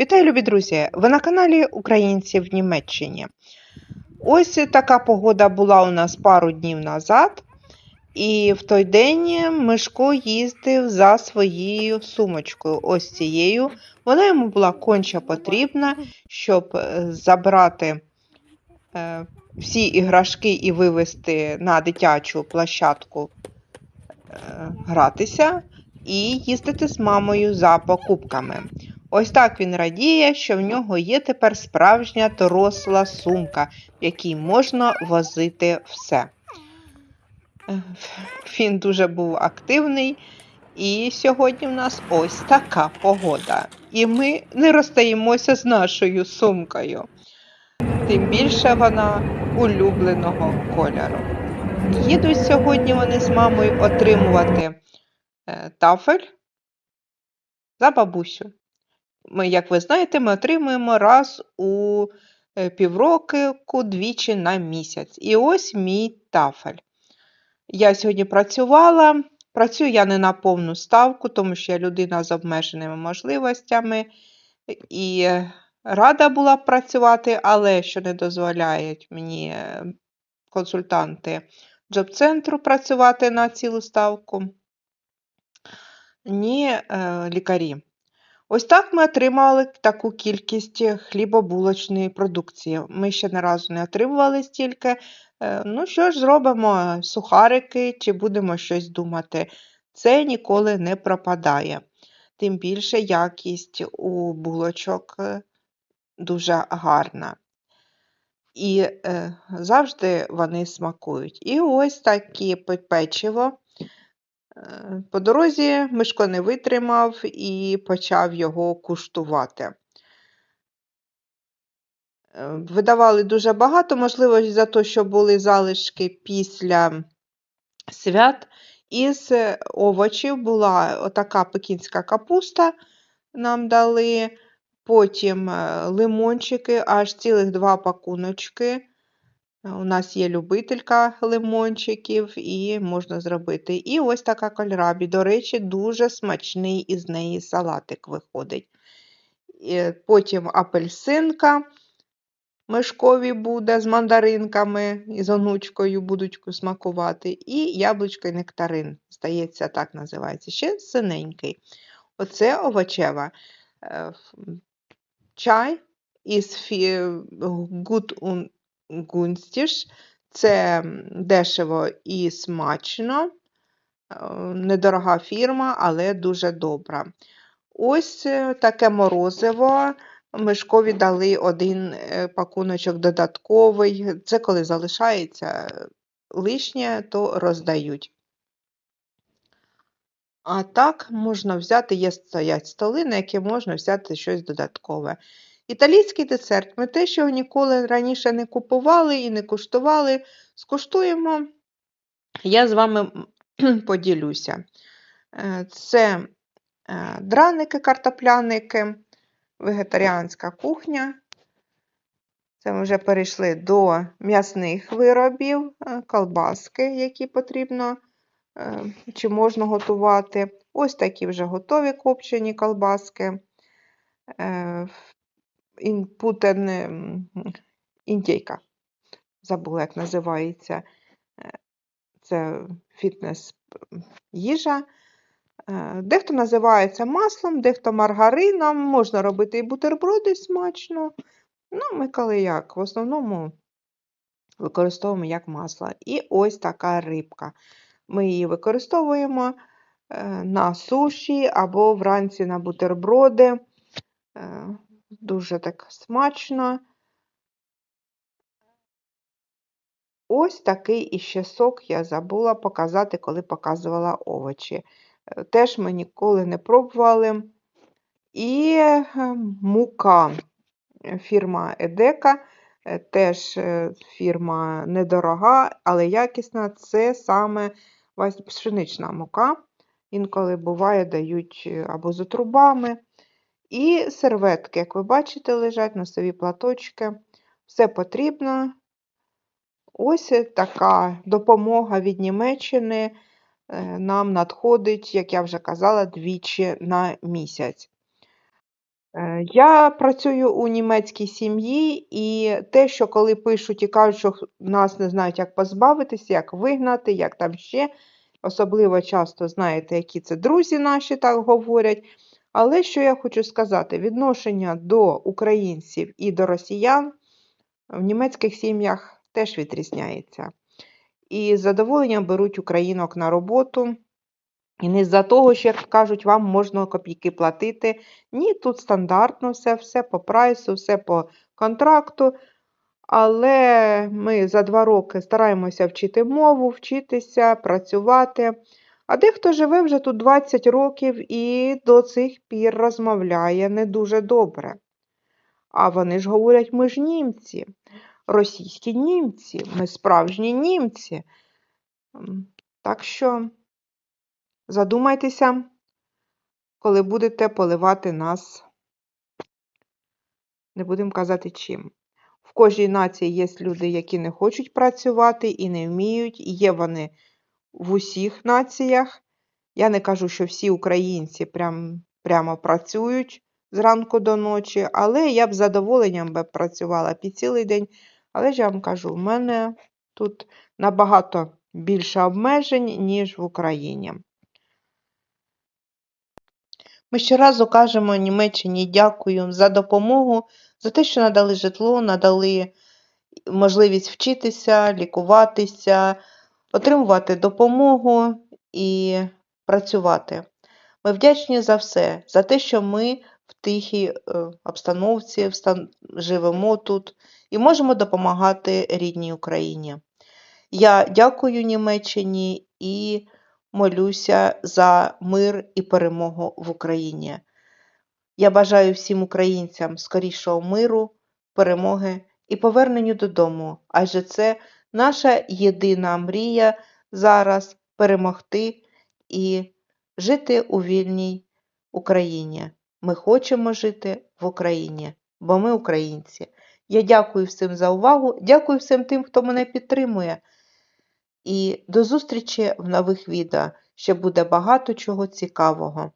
Вітаю, любі друзі! Ви на каналі Українці в Німеччині. Ось така погода була у нас пару днів назад, і в той день Мишко їздив за своєю сумочкою. Ось цією. Вона йому була конче потрібна, щоб е, забрати е, всі іграшки і вивезти на дитячу площадку е, гратися і їздити з мамою за покупками. Ось так він радіє, що в нього є тепер справжня доросла сумка, в якій можна возити все. Е, Він дуже був активний, і сьогодні в нас ось така погода. І ми не розстаємося з нашою сумкою. Тим більше вона улюбленого кольору. Їдуть сьогодні вони з мамою отримувати е, тафель за бабусю. Ми, як ви знаєте, ми отримуємо раз у е, півроку двічі на місяць. І ось мій тафель. Я сьогодні працювала. Працюю я не на повну ставку, тому що я людина з обмеженими можливостями. І е, рада була б працювати, але що не дозволяють мені е, консультанти джоб-центру працювати на цілу ставку, ні лікарі. Ось так ми отримали таку кількість хлібобулочної продукції. Ми ще не разу не отримували стільки. Е, Ну, що ж зробимо? Сухарики чи будемо щось думати? Це ніколи не пропадає. Тим більше якість у булочок е, дуже гарна. І е, завжди вони смакують. І ось такі печиво. По дорозі Мишко не витримав і почав його куштувати. Е, Видавали дуже багато, можливо, за те, що були залишки після свят. Із овочів була отака пекінська капуста, нам дали, потім е, лимончики, аж цілих два пакуночки. У нас є любителька лимончиків і можна зробити. І ось така кольрабі. До речі, дуже смачний із неї салатик виходить. Потім апельсинка мишкові буде з мандаринками і з онучкою будуть смакувати. І яблучко і нектарин, здається, так називається. Ще синенький. Оце овочева. Е, Чай із. Good Гунстіш. Це дешево і смачно, е, недорога фірма, але дуже добра. Ось е, таке морозиво. Мишкові дали один е, пакуночок додатковий. Це коли залишається лишнє, то роздають. А так можна взяти, є стоять столи, на які можна взяти щось додаткове. Італійський десерт. Ми те, що ніколи раніше не купували і не куштували, скуштуємо. Я з вами поділюся. Е, Це е, драники, картопляники, вегетаріанська кухня. Це ми вже перейшли до м'ясних виробів, е, колбаски, які потрібно чи можна готувати. Ось такі вже готові копчені колбаски інпутен індійка. Забула, як називається. Е, це фітнес-їжа. Е, дехто називає це маслом, дехто маргарином, можна робити і бутерброди смачно. Ну, ми коли як, в основному використовуємо як масло. І ось така рибка. Ми її використовуємо е, на суші або вранці на бутерброди. Дуже так смачно. Ось такий іще сок я забула показати, коли показувала овочі. Е, теж ми ніколи не пробували. І е, мука фірма Едека, е, теж фірма недорога, але якісна це саме пшенична мука. Інколи буває, дають або з отрубами. І серветки, як ви бачите, лежать носові платочки. Все потрібно. Ось така допомога від Німеччини е, нам надходить, як я вже казала, двічі на місяць. Е, Я працюю у німецькій сім'ї, і те, що коли пишуть і кажуть, що нас не знають, як позбавитися, як вигнати, як там ще. Особливо часто знаєте, які це друзі наші так говорять. Але що я хочу сказати, відношення до українців і до росіян в німецьких сім'ях теж відрізняється. І з задоволенням беруть українок на роботу. І не з-за того, що, як кажуть, вам можна копійки платити. Ні, тут стандартно все, все по прайсу, все по контракту. Але ми за два роки стараємося вчити мову, вчитися, працювати. А дехто живе вже тут 20 років і до цих пір розмовляє не дуже добре. А вони ж говорять, ми ж німці, російські німці, ми справжні німці. Так що задумайтеся, коли будете поливати нас, не будемо казати чим. В кожній нації є люди, які не хочуть працювати і не вміють, і є вони в усіх націях. Я не кажу, що всі українці прям, прямо працюють зранку до ночі, але я б з задоволенням би працювала під цілий день. Але ж я вам кажу, в мене тут набагато більше обмежень, ніж в Україні. Ми щоразу кажемо Німеччині дякую за допомогу, за те, що надали житло, надали можливість вчитися, лікуватися, отримувати допомогу і працювати. Ми вдячні за все, за те, що ми в тихій е, обстановці живемо тут і можемо допомагати рідній Україні. Я дякую Німеччині і молюся за мир і перемогу в Україні. Я бажаю всім українцям скорішого миру, перемоги і поверненню додому, адже це наша єдина мрія зараз перемогти і жити у вільній Україні. Ми хочемо жити в Україні, бо ми українці. Я дякую всім за увагу, дякую всім тим, хто мене підтримує. І до зустрічі в нових відео. Ще буде багато чого цікавого.